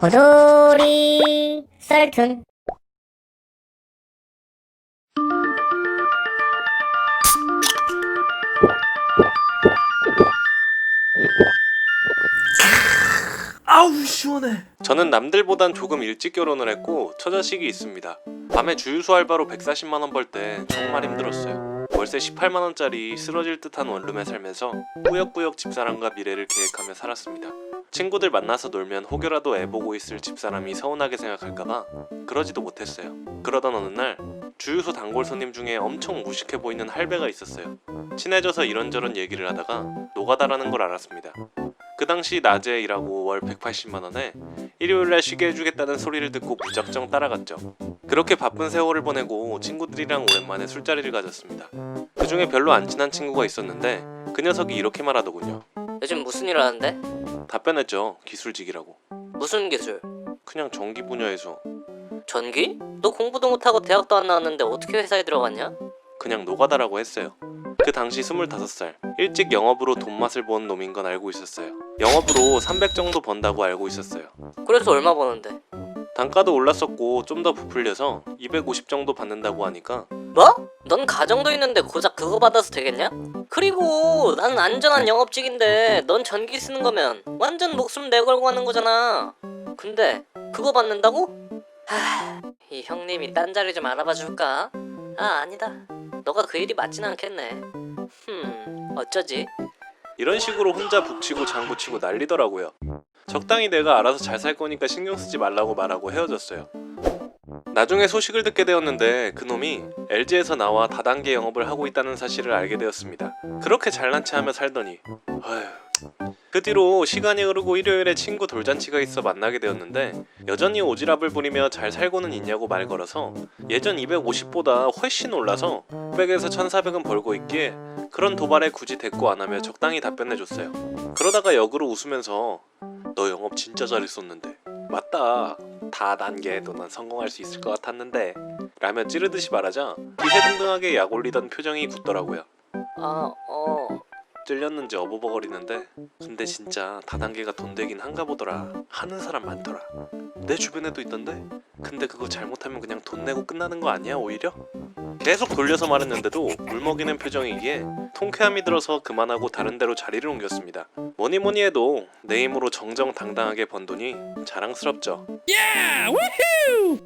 고조리 썰툰 아우 시원해. 저는 남들보단 조금 일찍 결혼을 했고 처자식이 있습니다. 밤에 주유소 알바로 140만 원 벌 때 정말 힘들었어요. 월세 18만 원짜리 쓰러질 듯한 원룸에 살면서 꾸역꾸역 집사람과 미래를 계획하며 살았습니다. 친구들 만나서 놀면 혹여라도 애 보고 있을 집사람이 서운하게 생각할까봐 그러지도 못했어요. 그러던 어느 날 주유소 단골 손님 중에 엄청 무식해 보이는 할배가 있었어요. 친해져서 이런저런 얘기를 하다가 노가다라는 걸 알았습니다. 그 당시 낮에 일하고 월 180만 원에 일요일날 쉬게 해주겠다는 소리를 듣고 무작정 따라갔죠. 그렇게 바쁜 세월을 보내고 친구들이랑 오랜만에 술자리를 가졌습니다. 그 중에 별로 안 친한 친구가 있었는데 그 녀석이 이렇게 말하더군요. 요즘 무슨 일 하는데? 답변했죠. 기술직이라고. 무슨 기술? 그냥 전기 분야에서 전기? 너 공부도 못하고 대학도 안 나왔는데 어떻게 회사에 들어갔냐? 그냥 노가다라고 했어요. 그 당시 25살. 일찍 영업으로 돈 맛을 본 놈인 건 알고 있었어요. 영업으로 300 정도 번다고 알고 있었어요. 그래서 얼마 버는데? 단가도 올랐었고 좀 더 부풀려서 250 정도 받는다고 하니까 뭐? 넌 가정도 있는데 고작 그거 받아서 되겠냐? 그리고 난 안전한 영업직인데 넌 전기 쓰는 거면 완전 목숨 내걸고 하는 거잖아. 근데 그거 받는다고? 하, 이 형님이 딴 자리 좀 알아봐 줄까? 아 아니다. 너가 그 일이 맞진 않겠네. 흠 어쩌지? 이런 식으로 혼자 북치고 장구치고 난리더라고요. 적당히 내가 알아서 잘 살 거니까 신경 쓰지 말라고 말하고 헤어졌어요. 나중에 소식을 듣게 되었는데 그놈이 LG에서 나와 다단계 영업을 하고 있다는 사실을 알게 되었습니다. 그렇게 잘난 체 하며 살더니 아휴. 그 뒤로 시간이 흐르고 일요일에 친구 돌잔치가 있어 만나게 되었는데 여전히 오지랖을 부리며 잘 살고는 있냐고 말 걸어서 예전 250보다 훨씬 올라서 900에서 1400은 벌고 있기에 그런 도발에 굳이 대꾸 안 하며 적당히 답변해줬어요. 그러다가 역으로 웃으면서 너 영업 진짜 잘했었는데. 맞다. 다 단계에도 난 성공할 수 있을 것 같았는데. 라며 찌르듯이 말하자 기세등등하게 약 올리던 표정이 굳더라고요. 아 어. 찔렸는지 어버버거리는데. 근데 진짜 다단계가 돈 되긴 한가 보더라. 하는 사람 많더라. 내 주변에도 있던데? 근데 그거 잘못하면 그냥 돈 내고 끝나는 거 아니야 오히려? 계속 돌려서 말했는데도 울먹이는 표정이기에 통쾌함이 들어서 그만하고 다른 데로 자리를 옮겼습니다 뭐니 뭐니 해도 내 힘으로 정정당당하게 번 돈이 자랑스럽죠 야! 우후!